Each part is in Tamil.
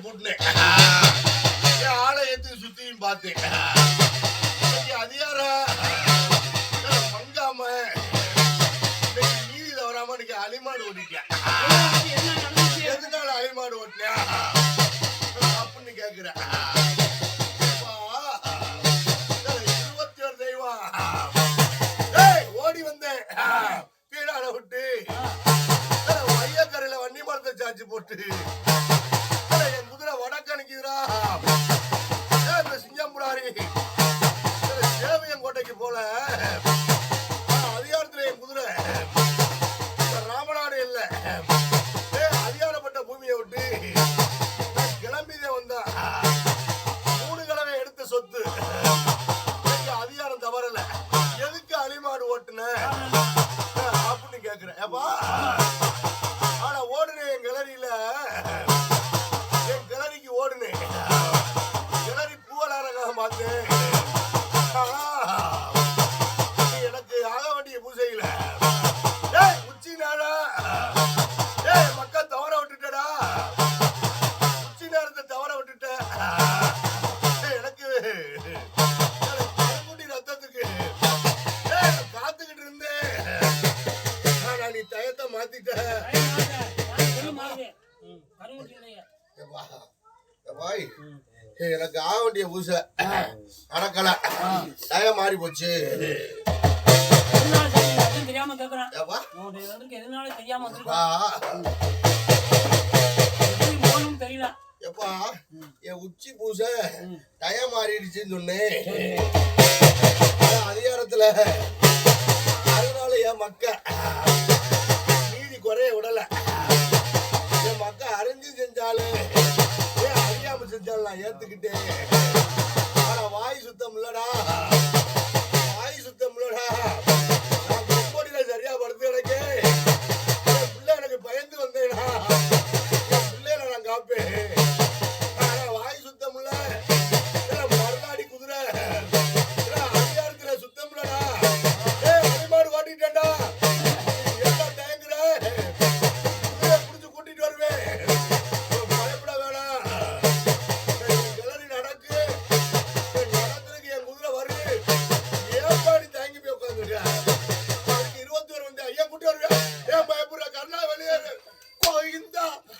குதிரையை போட்டுனேன் என் சுத்தியும் பார்த்தேன். அதிகார? பங்காம நீதி தவறாம இன்னைக்கு அலிமாடு ஓட்டிட்டேன். எதுனால எதனால அலிமாடு ஓட்டினியா அப்படின்னு கேக்குறேன். இருபத்தி ஒரு தெய்வம். ஓடி வந்தேன். நிக்குதுடா ஏய், இந்த சிங்கம்புடாரி. சேவையங்கோட்டைக்கு போல. ஆ, குதிரை. இந்த ராமநாடு இல்ல. அதிகாரப்பட்ட பூமியை விட்டு நான் கிளம்பிதே வந்தா. மூணு கிழமை எடுத்த சொத்து. அதிகாரம் தவறல. எதுக்கு அலிமாடு ஓட்டுன? அப்படின்னு கேக்குறேன். ஏப்பா? எனக்கு ஆக வேண்டிய பூசையில. உச்சி நாளா மக்கள் தவற விட்டுட்டடா. உச்சி நேரத்தை தவற விட்டுட்ட. எனக்கு ரத்தத்துக்கு. காத்துக்கிட்டு இருந்தேன். ஆனா நீ டயத்தை மாத்திட்ட. எனக்கு ஆக வேண்டிய பூசை. நடக்கல. டயம் மாறி போச்சு. தெரியாம? கேக்குறேன். எதனால தெரியாம தெரியல. எப்பா என் உச்சி பூசை டயம் மாறிடுச்சுன்னு சொன்னேன். அதிகாரத்துல அதனால என் மக்க அறியாம நான் ஏத்துக்கிட்டேன் ஆனா வாய் சுத்தம் இல்லடா.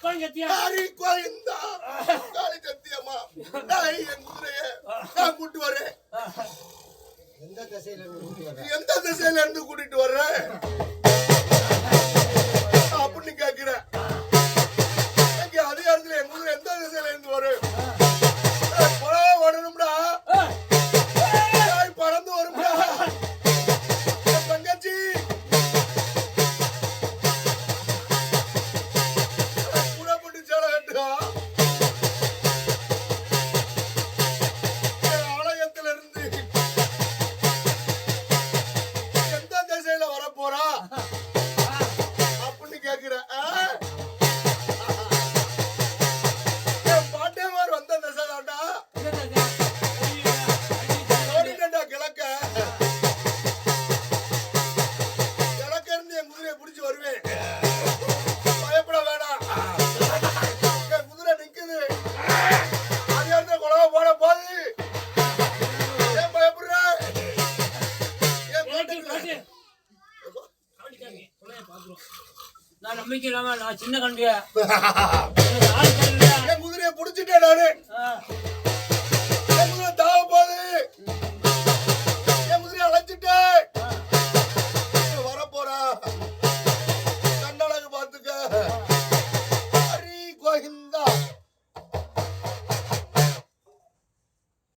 காரி கோயிந்தா காளி சத்தியம்மா நான் என் குதிரைய. நான் கூட்டு வரேன். எந்த திசையில இருந்து கூட்டி வர்ற? எந்த திசையில இருந்து கூட்டிட்டு வர்றேன் நான் நம்பிக்கை இல்லாம நான் சின்ன கண்டியா முதிரையை பிடிச்சிட்டேன் நானு.